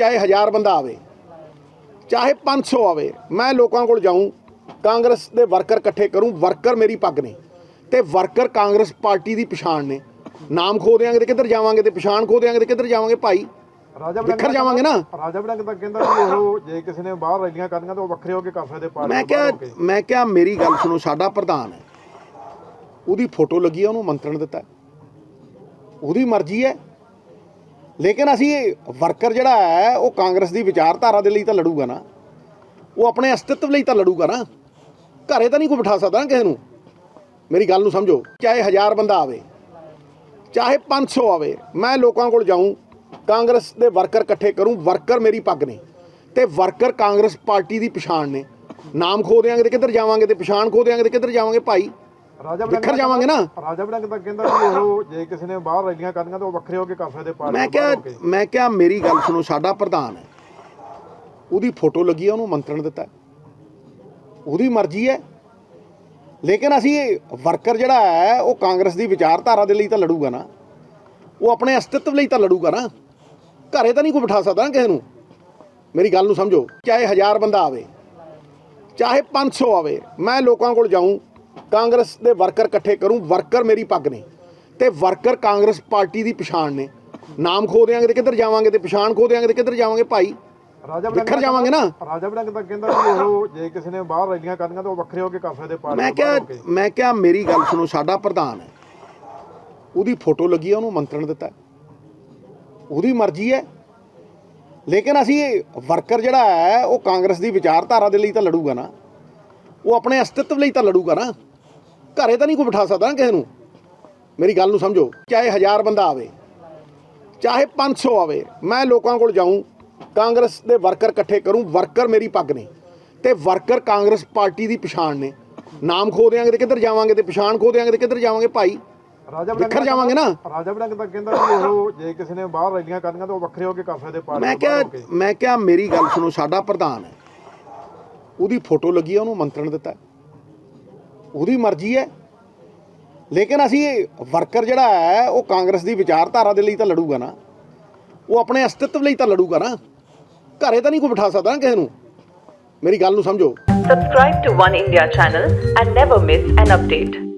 ਚਾਹੇ 1000 ਬੰਦਾ ਆਵੇ ਚਾਹੇ 500 ਆਵੇ ਮੈਂ ਲੋਕਾਂ ਕੋਲ ਜਾਊਂ ਕਾਂਗਰਸ ਦੇ ਵਰਕਰ ਇਕੱਠੇ ਕਰੂੰ ਵਰਕਰ ਮੇਰੀ ਪੱਗ ਨੇ ਤੇ ਵਰਕਰ ਕਾਂਗਰਸ ਪਾਰਟੀ ਦੀ ਪਛਾਣ ਨੇ। ਨਾਮ ਖੋ ਦਿਆਂਗੇ ਤੇ ਕਿੱਧਰ ਜਾਵਾਂਗੇ ਤੇ ਪਛਾਣ ਖੋ ਦਿਆਂਗੇ ਤੇ ਕਿੱਧਰ ਜਾਵਾਂਗੇ ਭਾਈ? ਰਾਜਾ ਵਿਖਰ ਜਾਵਾਂਗੇ ਨਾ। ਰਾਜਾ ਬੜੰਗ ਤਾਂ ਕਹਿੰਦਾ ਵੀ ਉਹ ਜੇ ਕਿਸੇ ਨੇ ਬਾਹਰ ਰੈਲੀਆਂ ਕਰਨੀਆਂ ਤਾਂ ਉਹ ਵੱਖਰੇ ਹੋ ਕੇ ਕਰ ਸਕਦੇ ਪਾਰਟੀ ਮੈਂ ਕਿਹਾ ਕੇ। ਮੈਂ ਕਿਹਾ ਮੇਰੀ ਗੱਲ ਸੁਣੋ ਸਾਡਾ ਪ੍ਰਧਾਨ ਹੈ। ਉਹਦੀ ਫੋਟੋ ਲੱਗੀ ਹੈ ਉਹਨੂੰ ਮੰਤਰਣ ਦਿੱਤਾ। ਉਹਦੀ ਮਰਜ਼ੀ ਹੈ। ਲੇਕਿਨ ਅਸੀਂ ਵਰਕਰ ਜਿਹੜਾ ਹੈ, ਉਹ ਕਾਂਗਰਸ ਦੀ ਵਿਚਾਰਧਾਰਾ ਦੇ ਲਈ ਤਾਂ ਲੜੂਗਾ ਨਾ। ਉਹ ਆਪਣੇ ਅਸਤਿਤਵ ਲਈ ਤਾਂ ਲੜੂਗਾ ਨਾ। ਘਰੇ ਤਾਂ ਨਹੀਂ ਕੋਈ ਬਿਠਾ ਸਕਦਾ ਨਾ ਕਿਸੇ ਨੂੰ। ਮੇਰੀ ਗੱਲ ਨੂੰ ਸਮਝੋ। ਚਾਹੇ ਹਜ਼ਾਰ ਬੰਦਾ ਆਵੇ, ਚਾਹੇ 500 ਆਵੇ, ਮੈਂ ਲੋਕਾਂ ਕੋਲ ਜਾਊਂ, ਕਾਂਗਰਸ ਦੇ ਵਰਕਰ ਇਕੱਠੇ ਕਰੂੰ, ਵਰਕਰ ਮੇਰੀ ਪੱਗ ਨੇ। ਤੇ ਵਰਕਰ ਕਾਂਗਰਸ ਪਾਰਟੀ ਦੀ ਪਛਾਣ ਨੇ। ਨਾਮ ਖੋ ਦਿਆਂਗੇ ਤੇ ਕਿੱਧਰ ਜਾਵਾਂਗੇ ਤੇ ਪਛਾਣ ਖੋ ਦਿਆਂਗੇ ਤੇ ਕਿੱਧਰ ਜਾਵਾਂਗੇ ਭਾਈ? ਰਾਜਾ ਵਿਖਰ ਜਾਵਾਂਗੇ ਨਾ। ਰਾਜਾ ਬੜੰਗ ਤਾਂ ਕਹਿੰਦਾ ਵੀ ਉਹ ਜੇ ਕਿਸੇ ਨੇ ਬਾਹਰ ਰੈਲੀਆਂ ਕਰਨੀਆਂ ਤਾਂ ਉਹ ਵੱਖਰੇ ਹੋ ਕੇ ਕਰ ਸਕਦੇ ਪਾਰਟੀ ਮੈਂ ਕਿਹਾ। ਮੈਂ ਕਿਹਾ ਮੇਰੀ ਗੱਲ ਸੁਣੋ ਸਾਡਾ ਪ੍ਰਧਾਨ ਹੈ। ਉਹਦੀ ਫੋਟੋ ਲੱਗੀ ਹੈ ਉਹਨੂੰ ਮੰਤਰਣ ਦਿੱਤਾ। ਉਹਦੀ ਮਰਜ਼ੀ ਹੈ। ਲੇਕਿਨ ਅਸੀਂ ਵਰਕਰ ਜਿਹੜਾ ਹੈ ਉਹ ਕਾਂਗਰਸ ਦੀ ਵਿਚਾਰਧਾਰਾ ਦੇ ਲਈ ਤਾਂ ਲੜੂਗਾ ਨਾ। ਉਹ ਆਪਣੇ ਅਸਤਿਤਵ ਲਈ ਤਾਂ ਲੜੂਗਾ ਨਾ। ਘਰੇ ਤਾਂ ਨਹੀਂ ਕੋਈ ਬਿਠਾ ਸਕਦਾ ਨਾ ਕਿਸੇ ਨੂੰ। ਮੇਰੀ ਗੱਲ ਨੂੰ ਸਮਝੋ। ਚਾਹੇ 1000 ਬੰਦਾ ਆਵੇ ਚਾਹੇ 500 ਆਵੇ ਮੈਂ ਲੋਕਾਂ ਕੋਲ ਜਾਊਂ। ਕਾਂਗਰਸ ਦੇ ਵਰਕਰ ਇਕੱਠੇ ਕਰੂੰ ਵਰਕਰ ਮੇਰੀ ਪੱਗ ਨੇ ਤੇ ਵਰਕਰ ਕਾਂਗਰਸ ਪਾਰਟੀ ਦੀ ਪਛਾਣ ਨੇ। ਨਾਮ ਖੋ ਦਿਆਂਗੇ ਤੇ ਕਿੱਧਰ ਜਾਵਾਂਗੇ ਤੇ ਪਛਾਣ ਖੋ ਦਿਆਂਗੇ ਤੇ ਕਿੱਧਰ ਜਾਵਾਂਗੇ ਭਾਈ? ਰਾਜਾ ਵਿਖਰ ਜਾਵਾਂਗੇ ਨਾ। ਰਾਜਾ ਬੜੰਗ ਤਾਂ ਕਹਿੰਦਾ ਵੀ ਉਹ ਜੇ ਕਿਸੇ ਨੇ ਬਾਹਰ ਰੈਲੀਆਂ ਕਰਨੀਆਂ ਤਾਂ ਉਹ ਵੱਖਰੇ ਹੋ ਕੇ ਕਰ ਸਕਦੇ ਪਾਰਟੀ ਮੈਂ ਕਿਹਾ। ਮੈਂ ਕਿਹਾ ਮੇਰੀ ਗੱਲ ਸੁਣੋ ਸਾਡਾ ਪ੍ਰਧਾਨ ਹੈ। ਉਹਦੀ ਫੋਟੋ ਲੱਗੀ ਹੈ ਉਹਨੂੰ ਮੰਤਰਣ ਦਿੱਤਾ ਉਹਦੀ ਮਰਜ਼ੀ ਹੈ। ਲੇਕਿਨ ਅਸੀਂ ਵਰਕਰ ਜਿਹੜਾ ਹੈ ਉਹ ਕਾਂਗਰਸ ਦੀ ਵਿਚਾਰਧਾਰਾ ਦੇ ਲਈ ਤਾਂ ਲੜੂਗਾ ਨਾ। ਉਹ ਆਪਣੇ ਅਸਤਿਤਵ ਲਈ ਤਾਂ ਲੜੂਗਾ ਨਾ। ਘਰੇ ਤਾਂ ਨਹੀਂ ਕੋਈ ਬਿਠਾ ਸਕਦਾ ਕਿਸੇ ਨੂੰ। ਮੇਰੀ ਗੱਲ ਨੂੰ ਸਮਝੋ। ਚਾਹੇ 1000 ਬੰਦਾ ਆਵੇ ਚਾਹੇ 500 ਆਵੇ ਮੈਂ ਲੋਕਾਂ ਕੋਲ ਜਾਊਂ ਕਾਂਗਰਸ ਦੇ ਵਰਕਰ ਇਕੱਠੇ ਕਰੂੰ ਵਰਕਰ ਮੇਰੀ ਪੱਗ ਨੇ। ਤੇ ਵਰਕਰ ਕਾਂਗਰਸ ਪਾਰਟੀ ਦੀ ਪਛਾਣ ਨੇ। ਨਾਮ ਖੋ ਦਿਆਂਗੇ ਤੇ ਕਿੱਧਰ ਜਾਵਾਂਗੇ ਤੇ ਪਛਾਣ ਖੋ ਦਿਆਂਗੇ ਤੇ ਕਿੱਧਰ ਜਾਵਾਂਗੇ ਭਾਈ? ਰਾਜਾ ਵਿਖਰ ਜਾਵਾਂਗੇ ਨਾ। ਰਾਜਾ ਬੜੰਗ ਤਾਂ ਕਹਿੰਦਾ ਵੀ ਉਹ ਜੇ ਕਿਸੇ ਨੇ ਬਾਹਰ ਰੈਲੀਆਂ ਕਰਨੀਆਂ ਤਾਂ ਉਹ ਵੱਖਰੇ ਹੋ ਕੇ ਕਰ ਸਕਦੇ ਪਾਰਟੀ ਮੈਂ ਕਿਹਾ ਕੇ। ਮੈਂ ਕਿਹਾ ਮੇਰੀ ਗੱਲ ਸੁਣੋ ਸਾਡਾ ਪ੍ਰਧਾਨ ਹੈ। ਉਹਦੀ ਫੋਟੋ ਲੱਗੀ ਹੈ ਉਹਨੂੰ ਮੰਤਰਣ ਦਿੱਤਾ। ਉਹਦੀ ਮਰਜ਼ੀ ਹੈ। ਲੇਕਿਨ ਅਸੀਂ ਵਰਕਰ ਜਿਹੜਾ ਹੈ, ਉਹ ਕਾਂਗਰਸ ਦੀ ਵਿਚਾਰਧਾਰਾ ਦੇ ਲਈ ਤਾਂ ਲੜੂਗਾ ਨਾ। ਉਹ ਆਪਣੇ ਅਸਤਿਤਵ ਲਈ ਤਾਂ ਲੜੂਗਾ ਨਾ। ਘਰੇ ਤਾਂ ਨਹੀਂ ਕੋਈ ਬਿਠਾ ਸਕਦਾ ਨਾ ਕਿਸੇ ਨੂੰ। ਮੇਰੀ ਗੱਲ ਨੂੰ ਸਮਝੋ। Subscribe to One India channel and never miss an update.